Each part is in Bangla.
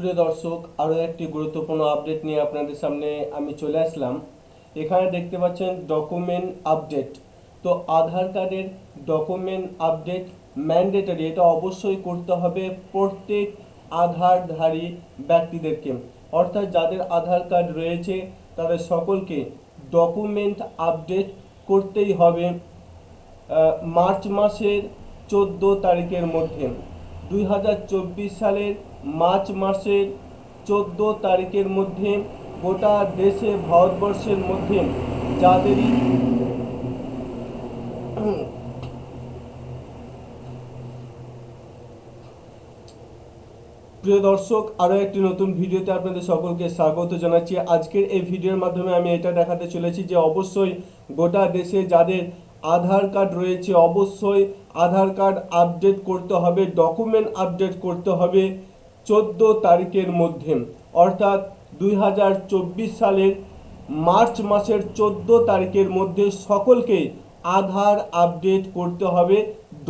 প্রিয় দর্শক, আরও একটি গুরুত্বপূর্ণ আপডেট নিয়ে আপনাদের সামনে আমি চলে আসলাম। এখানে দেখতে পাচ্ছেন ডকুমেন্ট আপডেট তো আধার কার্ডের ডকুমেন্ট আপডেট ম্যান্ডেটরি এটা অবশ্যই করতে হবে প্রত্যেক আধারধারী ব্যক্তিদেরকে। অর্থাৎ যাদের আধার কার্ড রয়েছে, তাদের সকলকে ডকুমেন্ট আপডেট করতেই হবে মার্চ মাসের চোদ্দ তারিখের মধ্যে। দুই হাজার চব্বিশ সালের মার্চ মাসের চোদ্দ তারিখের মধ্যে গোটা দেশে ভারতবর্ষের মধ্যে যাদেরই প্রিয় দর্শক, আরও একটি নতুন ভিডিওতে আপনাদের সকলকে স্বাগত জানাচ্ছি। আজকের এই ভিডিওর মাধ্যমে আমি এটা দেখাতে চলেছি যে অবশ্যই গোটা দেশে যাদের আধার কার্ড রয়েছে, অবশ্যই আধার কার্ড আপডেট করতে হবে, ডকুমেন্ট আপডেট করতে হবে চোদ্দ তারিখের মধ্যে। অর্থাৎ দুই হাজার চব্বিশ সালের মার্চ মাসের চোদ্দ তারিখের মধ্যে সকলকে আধার আপডেট করতে হবে,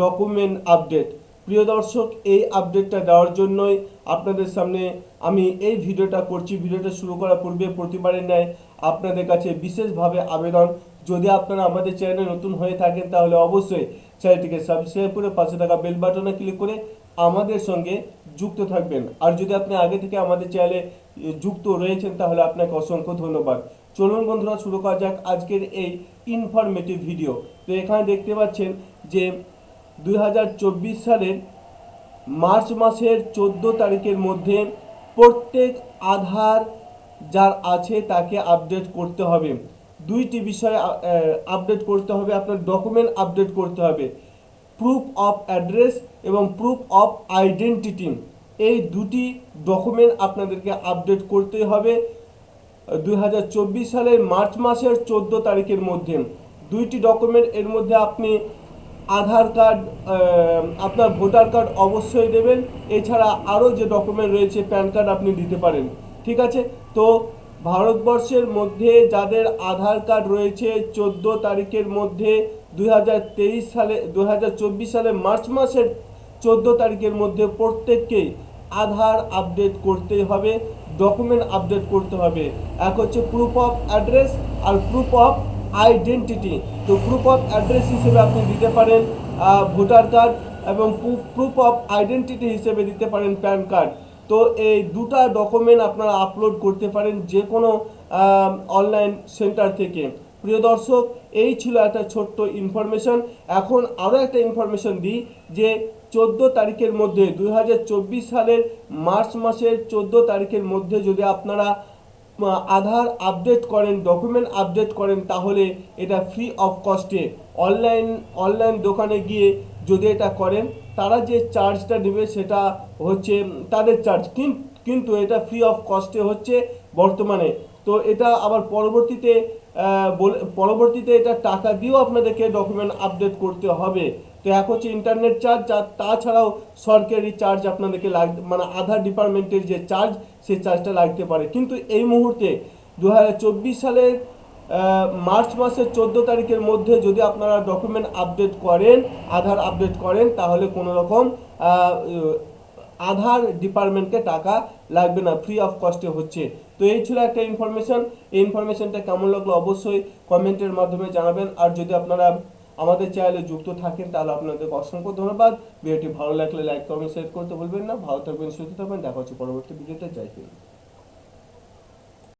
ডকুমেন্ট আপডেট। প্রিয় দর্শক, এই আপডেটটা দেওয়ার জন্যই আপনাদের সামনে আমি এই ভিডিওটা করছি। ভিডিওটা শুরু করার পূর্বে প্রতিবারের ন্যায় আপনাদের কাছে বিশেষভাবে আবেদন যদি আপনারা আমাদের চ্যানেলে নতুন হয়ে থাকেন, তাহলে অবশ্যই চ্যানেলটিকে সাবস্ক্রাইব করে পাশে থাকা বেল বাটনে ক্লিক করে আমাদের সঙ্গে যুক্ত থাকবেন। আর যদি আপনি আগে থেকে আমাদের চ্যানেলে যুক্ত রয়েছেন, তাহলে আপনাকে অসংখ্য ধন্যবাদ। চলুন বন্ধুরা, শুরু করা যাক আজকের এই ইনফরমেটিভ ভিডিও তো এখানে দেখতে পাচ্ছেন যে দু হাজার চব্বিশ সালের মার্চ মাসের চোদ্দ তারিখের মধ্যে প্রত্যেক আধার যার আছে তাকে আপডেট করতে হবে। দুইটি বিষয়ে আপডেট করতে হবে, আপনার ডকুমেন্ট আপডেট করতে হবে। প্রুফ অফ অ্যাড্রেস এবং প্রুফ অফ আইডেন্টিটি এই দুটি ডকুমেন্ট আপনাদেরকে আপডেট করতে হবে, দুই হাজার চব্বিশ সালের মার্চ মাসের চোদ্দ তারিখের মধ্যে। দুইটি ডকুমেন্ট এর মধ্যে আপনি আধার কার্ড আপনার ভোটার কার্ড অবশ্যই দেবেন। এছাড়া আরও যে ডকুমেন্ট রয়েছে প্যান কার্ড আপনি দিতে পারেন। ঠিক আছে? তো ভারতবর্ষের মধ্যে যাদের আধার কার্ড রয়েছে চোদ্দ তারিখের মধ্যে দু হাজার তেইশ সালে দু হাজার চব্বিশ সালে মার্চ মাসের চোদ্দ তারিখের মধ্যে প্রত্যেককেই আধার আপডেট করতে হবে, ডকুমেন্ট আপডেট করতে হবে। এক হচ্ছে প্রুফ অফ অ্যাড্রেস আর প্রুফ অফ আইডেন্টিটি তো প্রুফ অফ অ্যাড্রেস হিসেবে আপনি দিতে পারেন ভোটার কার্ড এবং প্রুফ অফ আইডেন্টিটি হিসেবে দিতে পারেন প্যান কার্ড। তো এই দুটা ডকুমেন্ট আপনারা আপলোড করতে পারেন যে কোনো অনলাইন সেন্টার থেকে। প্রিয় দর্শক, এই ছিল একটা ছোট্ট ইনফরমেশন এখন আরও একটা ইনফরমেশন দিই যে চোদ্দ তারিখের মধ্যে দু হাজার চব্বিশ সালের মার্চ মাসের চোদ্দ তারিখের মধ্যে যদি আপনারা আধার আপডেট করেন ডকুমেন্ট আপডেট করেন, তাহলে এটা ফ্রি অফ কস্টে অনলাইন অনলাইন দোকানে গিয়ে যদি এটা করেন, তারা যে চার্জটা নেবে সেটা হচ্ছে তাদের চার্জ কিন্তু এটা ফ্রি অফ কস্টে হচ্ছে বর্তমানে। তো এটা আবার পরবর্তীতে পরবর্তীতে এটা টাকা দিয়েও আপনাদেরকে ডকুমেন্ট আপডেট করতে হবে। তো এক হচ্ছে ইন্টারনেট চার্জ আর তাছাড়াও সরকারি চার্জ আপনাদেরকে লাগ মানে আধার ডিপার্টমেন্টের যে চার্জ সেই চার্জটা লাগতে পারে। কিন্তু এই মুহূর্তে দু হাজার চব্বিশ সালের মার্চ মাসের চোদ্দ তারিখের মধ্যে যদি আপনারা ডকুমেন্ট আপডেট করেন আধার আপডেট করেন, তাহলে কোনো রকম আধার ডিপার্টমেন্টকে টাকা লাগবে না ফ্রি অফ কস্টে হচ্ছে। তো এই ছিল একটা ইনফরমেশন এই ইনফরমেশনটা কেমন লাগল অবশ্যই কমেন্টের মাধ্যমে জানাবেন। আর যদি আপনারা আমাদের চ্যানেলে যুক্ত থাকেন, তাহলে আপনাদেরকে অসংখ্য ধন্যবাদ। ভিডিওটি ভালো লাগলে লাইক কমেন্ট শেয়ার করতে ভুলবেন না। ভালো থাকবেন, সুস্থ থাকবেন। দেখা হচ্ছে পরবর্তী ভিডিওতে। হিন্দ।